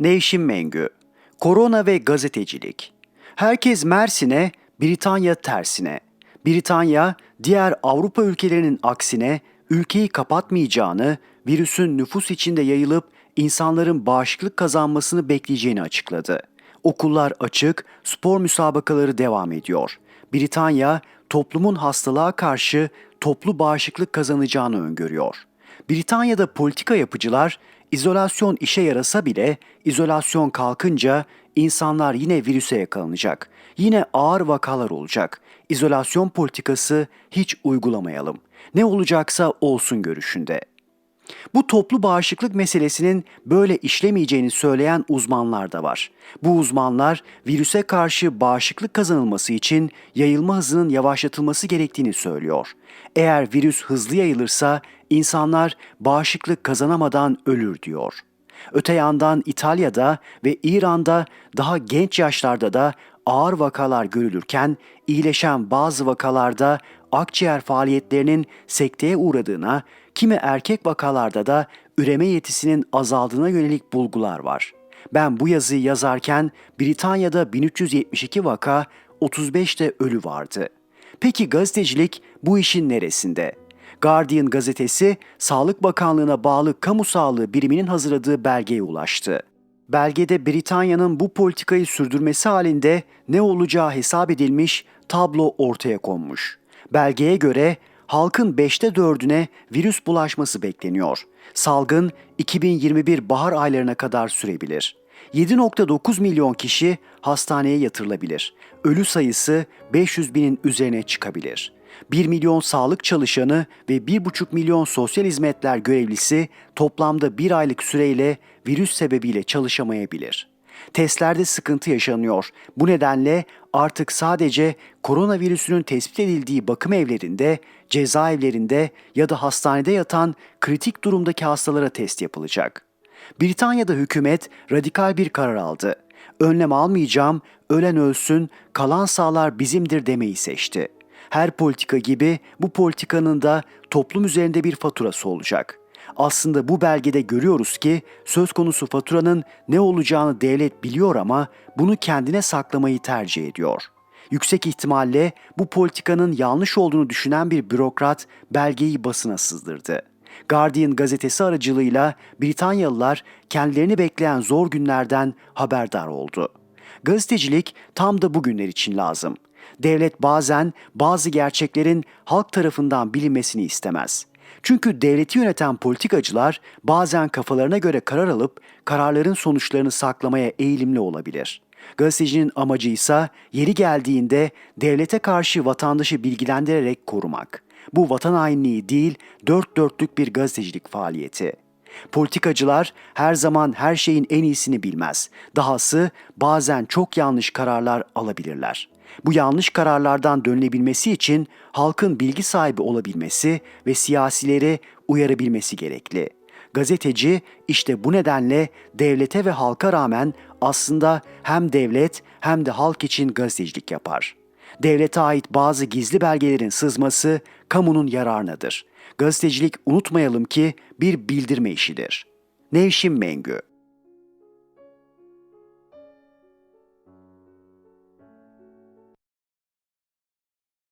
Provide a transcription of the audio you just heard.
Nevşin Mengü Korona ve gazetecilik Herkes Mersin'e, Britanya tersine. Britanya, diğer Avrupa ülkelerinin aksine ülkeyi kapatmayacağını, virüsün nüfus içinde yayılıp insanların bağışıklık kazanmasını bekleyeceğini açıkladı. Okullar açık, spor müsabakaları devam ediyor. Britanya, toplumun hastalığa karşı toplu bağışıklık kazanacağını öngörüyor. Britanya'da politika yapıcılar izolasyon işe yarasa bile izolasyon kalkınca insanlar yine virüse yakalanacak. Yine ağır vakalar olacak. İzolasyon politikası hiç uygulamayalım. Ne olacaksa olsun görüşünde. Bu toplu bağışıklık meselesinin böyle işlemeyeceğini söyleyen uzmanlar da var. Bu uzmanlar virüse karşı bağışıklık kazanılması için yayılma hızının yavaşlatılması gerektiğini söylüyor. Eğer virüs hızlı yayılırsa insanlar bağışıklık kazanamadan ölür diyor. Öte yandan İtalya'da ve İran'da daha genç yaşlarda da ağır vakalar görülürken iyileşen bazı vakalarda akciğer faaliyetlerinin sekteye uğradığına, kimi erkek vakalarda da üreme yetisinin azaldığına yönelik bulgular var. Ben bu yazıyı yazarken Britanya'da 1372 vaka, 35 de ölü vardı. Peki gazetecilik bu işin neresinde? Guardian gazetesi Sağlık Bakanlığı'na bağlı kamu sağlığı biriminin hazırladığı belgeye ulaştı. Belgede Britanya'nın bu politikayı sürdürmesi halinde ne olacağı hesap edilmiş tablo ortaya konmuş. Belgeye göre halkın 5'te 4'üne virüs bulaşması bekleniyor. Salgın 2021 bahar aylarına kadar sürebilir. 7.9 milyon kişi hastaneye yatırılabilir. Ölü sayısı 500 binin üzerine çıkabilir. 1 milyon sağlık çalışanı ve 1,5 milyon sosyal hizmetler görevlisi toplamda bir aylık süreyle virüs sebebiyle çalışamayabilir. Testlerde sıkıntı yaşanıyor. Bu nedenle artık sadece koronavirüsünün tespit edildiği bakım evlerinde, cezaevlerinde ya da hastanede yatan kritik durumdaki hastalara test yapılacak. Britanya'da hükümet radikal bir karar aldı. Önlem almayacağım, ölen ölsün, kalan sağlar bizimdir demeyi seçti. Her politika gibi bu politikanın da toplum üzerinde bir faturası olacak. Aslında bu belgede görüyoruz ki söz konusu faturanın ne olacağını devlet biliyor ama bunu kendine saklamayı tercih ediyor. Yüksek ihtimalle bu politikanın yanlış olduğunu düşünen bir bürokrat belgeyi basına sızdırdı. Guardian gazetesi aracılığıyla Britanyalılar kendilerini bekleyen zor günlerden haberdar oldu. Gazetecilik tam da bugünler için lazım. Devlet bazen bazı gerçeklerin halk tarafından bilinmesini istemez. Çünkü devleti yöneten politikacılar bazen kafalarına göre karar alıp kararların sonuçlarını saklamaya eğilimli olabilir. Gazetecinin amacı ise yeri geldiğinde devlete karşı vatandaşı bilgilendirerek korumak. Bu vatan hainliği değil, dört dörtlük bir gazetecilik faaliyeti. Politikacılar her zaman her şeyin en iyisini bilmez. Dahası bazen çok yanlış kararlar alabilirler. Bu yanlış kararlardan dönülebilmesi için halkın bilgi sahibi olabilmesi ve siyasileri uyarabilmesi gerekli. Gazeteci işte bu nedenle devlete ve halka rağmen aslında hem devlet hem de halk için gazetecilik yapar. Devlete ait bazı gizli belgelerin sızması kamunun yararınadır. Gazetecilik unutmayalım ki bir bildirme işidir. Nevşin Mengü